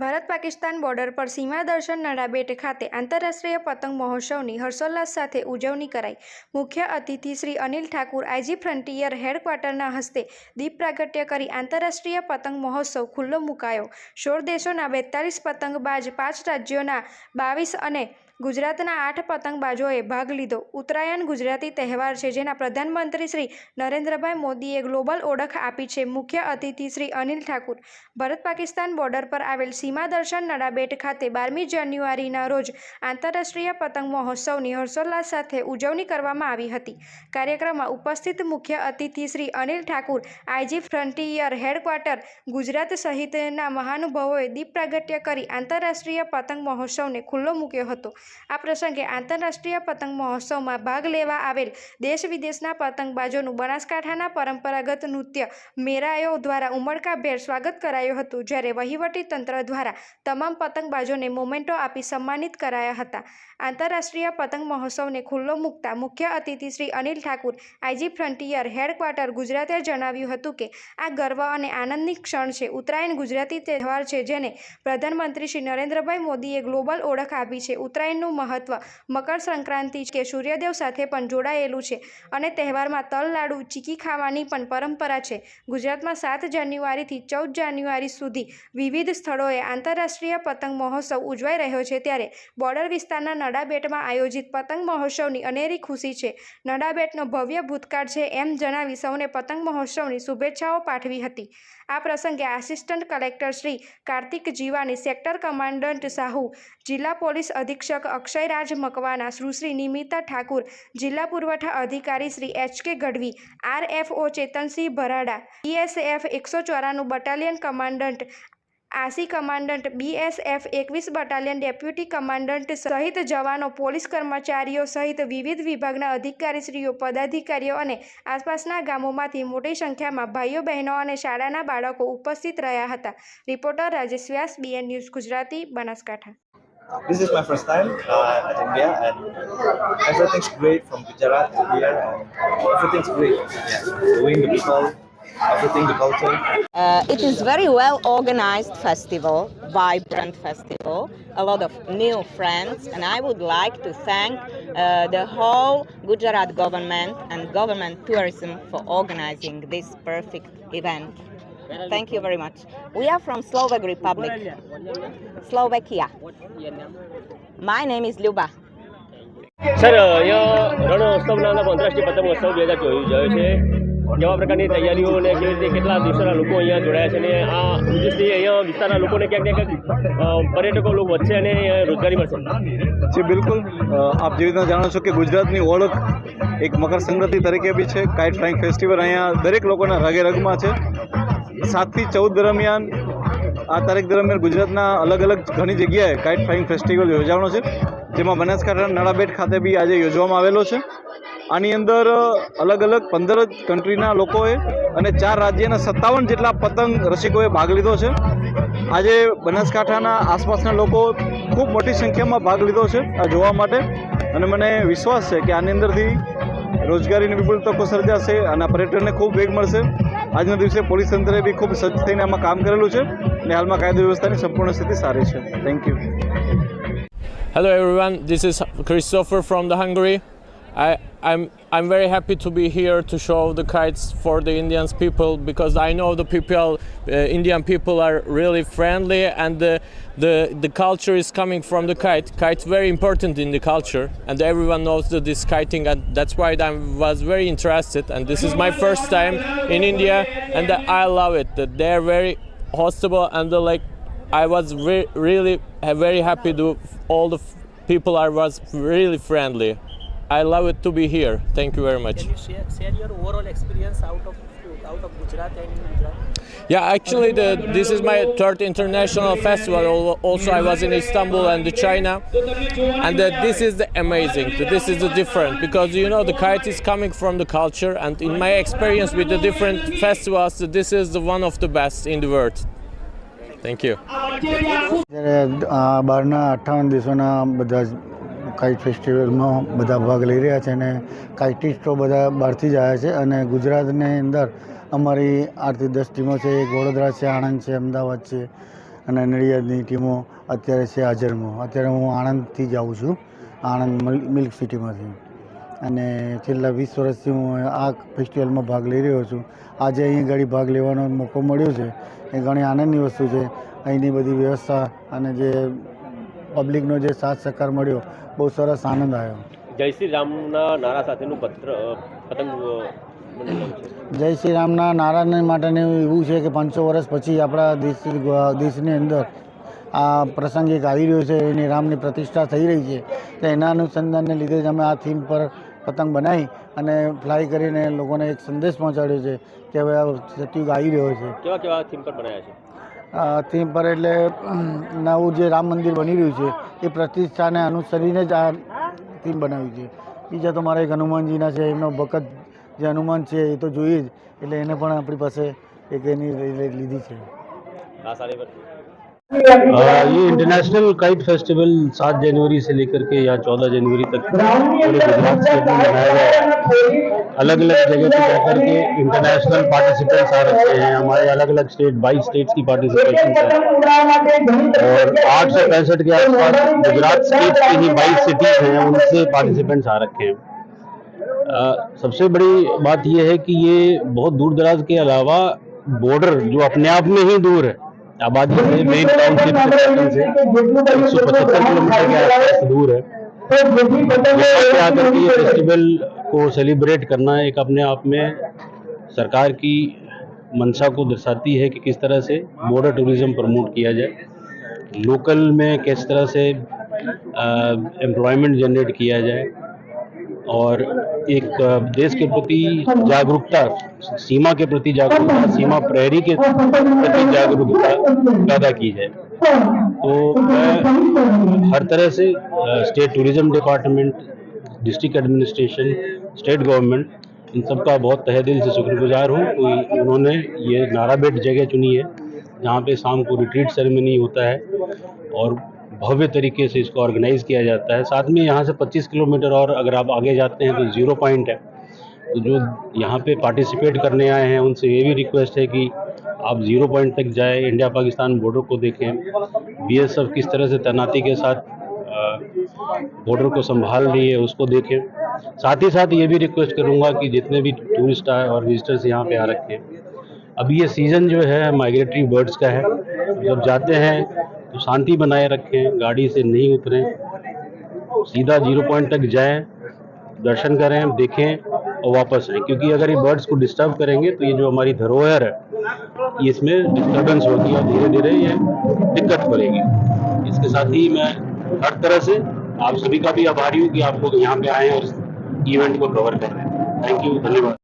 Bharat Pakistan border પર સીમા દર્શન નડાબેટ ખાતે આંતરરાષ્ટ્રીય પતંગ મહોત્સવની હર્ષોલ્લાસ સાથે ઉજવણી કરાઈ. મુખ્ય અતિથિ શ્રી અનિલ ઠાકુર આઈજી ફ્રન્ટિયર હેડક્વાર્ટરના હસ્તે દીપ પ્રાગટ્ય કરી આંતરરાષ્ટ્રીય પતંગ મહોત્સવ ખુલ્લો મુકાયો. સોળ દેશોના બેતાલીસ પતંગબાજ પાંચ રાજ્યોના બાવીસ અને ગુજરાતના આઠ પતંગબાજોએ ભાગ લીધો. ઉત્તરાયણ ગુજરાતી તહેવાર છે, જેના પ્રધાનમંત્રી શ્રી નરેન્દ્રભાઈ મોદીએ ગ્લોબલ ઓળખ આપી છે. મુખ્ય અતિથિ શ્રી અનિલ ઠાકુર, ભારત પાકિસ્તાન બોર્ડર પર આવેલ સીમા દર્શન નડાબેટ ખાતે બારમી જાન્યુઆરીના રોજ આંતરરાષ્ટ્રીય પતંગ મહોત્સવની હર્ષોલ્લાસ સાથે ઉજવણી કરવામાં આવી હતી. કાર્યક્રમમાં ઉપસ્થિત મુખ્ય અતિથિ Shri Anil Thakur IG frontier headquarter Gujarat સહિતના મહાનુભાવોએ દીપ પ્રાગટ્ય કરી આંતરરાષ્ટ્રીય પતંગ મહોત્સવને ખુલ્લો મૂક્યો હતો. આ પ્રસંગે આંતરરાષ્ટ્રીય પતંગ મહોત્સવમાં ભાગ લેવા આવેલ દેશ વિદેશના પતંગબાજોનું બનાસકાંઠાના પરંપરાગત નૃત્ય મેરાયો દ્વારા ઉમળકાભેર સ્વાગત કરાયું હતું, જ્યારે વહીવટી તંત્ર દ્વારા તમામ પતંગબાજોને મોમેન્ટો આપી સન્માનિત કરાયા હતા. આંતરરાષ્ટ્રીય પતંગ મહોત્સવને ખુલ્લો મૂકતા મુખ્ય અતિથિ Shri Anil Thakur IG frontier headquarter ગુજરાતે જણાવ્યું હતું કે, આ ગર્વ અને આનંદની ક્ષણ છે. ઉત્તરાયણ ગુજરાતી તહેવાર છે જેને પ્રધાનમંત્રી શ્રી નરેન્દ્રભાઈ મોદીએ ગ્લોબલ ઓળખ આપી છે. ઉત્તરાયણનું મહત્વ. મકર સંક્રાંતિ કે સૂર્યદેવ સાથે પણ જોડાયેલું છે અને તહેવારમાં તલ લાડુ ચીકી ખાવાની પણ પરંપરા છે. ગુજરાતમાં સાત જાન્યુઆરીથી ચૌદ જાન્યુઆરી સુધી વિવિધ સ્થળોએ આંતરરાષ્ટ્રીય પતંગ મહોત્સવ ઉજવાઈ રહ્યો છે ત્યારે બોર્ડર વિસ્તારના નડાબેટમાં આયોજિત પતંગ મહોત્સવની અનેરી ખુશી છે. નડાબેટનો ભવ્ય ભૂતકાળ છે એમ જણાવી સૌને પતંગ મહોત્સવની શુભેચ્છાઓ પાઠવી હતી. આ પ્રસંગે assistant collector Shri Kartik Jivani sector commandant Sahu જિલ્લા પોલીસ અધિક્ષક અક્ષયરાજ મકવાના સુશ્રી નિમિતા ઠાકુર, જિલ્લા પુરવઠા અધિકારી Shri H K Gadhvi, RFO Chetansinh Bharada BSF એકસો ચોરાણું બટાલિયન કમાન્ડન્ટ આસી કમાન્ડન્ટ, બીએસએફ એકવીસ બટાલિયન ડેપ્યુટી કમાન્ડન્ટ સહિત જવાનો, પોલીસ કર્મચારીઓ સહિત વિવિધ વિભાગના અધિકારીશ્રીઓ, પદાધિકારીઓ અને આસપાસના ગામોમાંથી મોટી સંખ્યામાં ભાઈઓ, બહેનો અને શાળાના બાળકો ઉપસ્થિત રહ્યા હતા. Reporter Rajesh Vyas, BN news Gujarati, Banaskantha. This is my first time uh, at India, and everything's great from Gujarat to here, and everything's great. Yeah, wind, the people, everything, the culture. Uh, it is very well organized festival, vibrant festival, a lot of new friends, and I would like to thank uh, the whole Gujarat government and government tourism for organizing this perfect event. Thank you very much. We are from Slovak Republic, Slovakia. My name is Luba. Sir અહીંયા રણોત્સવ નામના આંતરરાષ્ટ્રીય પતંગ ઉત્સવ બે હજાર ચોવીસ જોયો છે કેવા પ્રકારની તૈયારીઓ અને કેવી રીતે કેટલા દિવસોના લોકો અહીંયા જોડાયા છે અને આ ઉદ્દેશથી અહીંયા વિસ્તારના લોકોને ક્યાંક ને ક્યાંક પર્યટકો લોકો વધશે અને રોજગારી મળશે જી બિલકુલ આપ જેવી રીતના જાણો છો કે ગુજરાતની ઓળખ એક મકર સંક્રાંતિ તરીકે બી છે કાઇટ ફ્લાઇંગ ફેસ્ટિવલ અહીંયા દરેક લોકોના રગે રગમાં છે સાતથી ચૌદ દરમિયાન આ તારીખ દરમિયાન ગુજરાતના અલગ અલગ ઘણી જગ્યાએ કાઇટ ફ્લાઇંગ ફેસ્ટિવલ યોજાવાનો છે, જેમાં બનાસકાંઠા નળાબેટ ખાતે બી આજે યોજવામાં આવેલો છે. આની અંદર અલગ અલગ પંદર કન્ટ્રીના લોકોએ અને ચાર રાજ્યના સત્તાવન જેટલા પતંગ રસિકોએ ભાગ લીધો છે. આજે બનાસકાંઠાના આસપાસના લોકો ખૂબ મોટી સંખ્યામાં ભાગ લીધો છે આ જોવા માટે. અને મને વિશ્વાસ છે કે આની અંદરથી રોજગારીની વિપુલ તકો સર્જાશે અને પર્યટનને ખૂબ વેગ મળશે. આજના દિવસે પોલીસ તંત્રે બી ખૂબ સજ્જ થઈને આમાં કામ કરેલું છે અને હાલમાં કાયદો વ્યવસ્થાની સંપૂર્ણ સ્થિતિ સારી છે thank you Hello everyone, this is Christopher from the Hungary. I, I'm I'm very happy to be here to show the kites for the Indian people because I know the people, uh, Indian people are really friendly and the, the the culture is coming from the kite. Kite very important in the culture and everyone knows that this kiting and that's why I was very interested and this is my first time in India and I love it. They're very hostable and the, like I was re- really very happy to all the people are was really friendly. I love it to be here. Thank you very much. Can you share, share your overall experience out of out of Gujarat and in Gujarat? Yeah, actually, the, this is my third international festival. Al- Also, I was in Istanbul and China, and uh, this is the amazing. This is the different because you know the kite is coming from the culture, and in my experience with the different festivals, this is the one of the best in the world. Thank you. ત્યારે આ બહારના અઠ્ઠાવન દેશોના બધા જ Kite ફેસ્ટિવલમાં બધા ભાગ લઈ રહ્યા છે અને કાઇટિસ્ટો બધા બહારથી જ આવ્યા છે અને ગુજરાતની અંદર અમારી આઠથી દસ ટીમો છે, એક વડોદરા છે, આણંદ છે, અમદાવાદ છે અને નડિયાદની ટીમો અત્યારે છે હાજરમાં. અત્યારે હું આણંદથી જ આવું છું, આણંદ મિલ- મિલ્ક સિટીમાંથી. અને છેલ્લા વીસ વર્ષથી હું આ ફેસ્ટિવલમાં ભાગ લઈ રહ્યો છું. આજે અહીં ગાડી ભાગ લેવાનો મોકો મળ્યો છે. એ ઘણી આનંદની વસ્તુ છે. અહીંની બધી વ્યવસ્થા અને જે પબ્લિકનો જે સાથ સહકાર મળ્યો બહુ સરસ આનંદ આવ્યો. જય શ્રી રામના નારા સાથેનું પત્ર પતંગ જય શ્રી રામના નારાયણ માટેનું એવું છે કે પાંચસો વર્ષ પછી આપણા દેશ દેશની અંદર આ પ્રસંગ એક આવી રહ્યો છે એની રામની પ્રતિષ્ઠા થઈ રહી છે. તો એના અનુસંધાનને લીધે જ અમે આ થીમ પર પતંગ બનાવી અને ફ્લાય કરીને લોકોને એક સંદેશ પહોંચાડ્યો છે કે હવે આ સતયુગ આવી રહ્યો છે. કેવા કેવા થીમ પર બનાવ્યા છે? થીમ પર એટલે અમ, નવું જે રામ મંદિર બની રહ્યું છે એ પ્રતિષ્ઠાને અનુસરીને જ આ થીમ બનાવી છે બીજા તો મારા એક હનુમાનજીના છે એમનો ભગત જે હનુમાન છે એ તો જોઈએ જ એટલે એને પણ આપણી પાસે એક એની લે- લીધી છે આ સારી પર ये इंटरनेशनल काइट फेस्टिवल सात जनवरी से लेकर के या चौदह जनवरी तक पूरे गुजरात स्टेट में मनाया गया है अलग अलग जगह पे जाकर के इंटरनेशनल पार्टिसिपेंट्स आ रखे हैं हमारे अलग अलग स्टेट बाईस स्टेट्स की पार्टिसिपेशन है। और आठ सौ पैंसठ के आसपास गुजरात स्टेट की ही बाईस सिटीज़ हैं उनसे पार्टिसिपेंट्स आ रखे हैं। सबसे बड़ी बात यह है कि ये बहुत दूर दराज के अलावा बॉर्डर जो अपने आप में ही दूर है आबादी से मेन टाउनशिप से एक सौ पचहत्तर किलोमीटर के आसपास दूर है। आकर के ये फेस्टिवल को सेलिब्रेट करना एक अपने आप में सरकार की मंशा को दर्शाती है कि किस तरह से बॉर्डर टूरिज़्म प्रमोट किया जाए। लोकल में किस तरह से एम्प्लॉयमेंट जनरेट किया जाए और एक देश के प्रति जागरूकता, सीमा के प्रति जागरूकता, सीमा प्रहरी के प्रति जागरूकता पैदा की जाए। तो मैं हर तरह से state tourism department, district administration, state government, इन सब का बहुत तहे दिल से शुक्रगुजार हूँ। उन्होंने ये नाराबेट जगह चुनी है, जहाँ पे शाम को रिट्रीट सेरेमनी होता है और भव्य तरीके से इसको ऑर्गेनाइज किया जाता है। साथ में यहाँ से 25 किलोमीटर और अगर आप आगे जाते हैं तो ज़ीरो पॉइंट है। तो जो यहाँ पे पार्टिसिपेट करने आए हैं, उनसे ये भी रिक्वेस्ट है कि आप ज़ीरो पॉइंट तक जाए इंडिया पाकिस्तान बॉर्डर को देखें। बीएसएफ किस तरह से तैनाती के साथ बॉर्डर को संभाल रही है, उसको देखें। साथ ही साथ ये भी रिक्वेस्ट करूँगा कि जितने भी टूरिस्ट आए और विजिटर्स यहाँ पे आ रखे अभी ये सीज़न जो है माइग्रेटरी बर्ड्स का है। जब जाते हैं तो शांति बनाए रखें, गाड़ी से नहीं उतरें, सीधा ज़ीरो पॉइंट तक जाएँ, दर्शन करें, देखें और वापस आएँ। क्योंकि अगर ये बर्ड्स को डिस्टर्ब करेंगे तो ये जो हमारी धरोहर है इसमें डिस्टर्बेंस होगी और धीरे धीरे ये दिक्कत पड़ेगी इसके साथ ही मैं हर तरह से आप सभी का भी आभारी हूँ कि आप लोग यहाँ पे आए और इस इवेंट को कवर कर रहे हैं। थैंक यू धन्यवाद।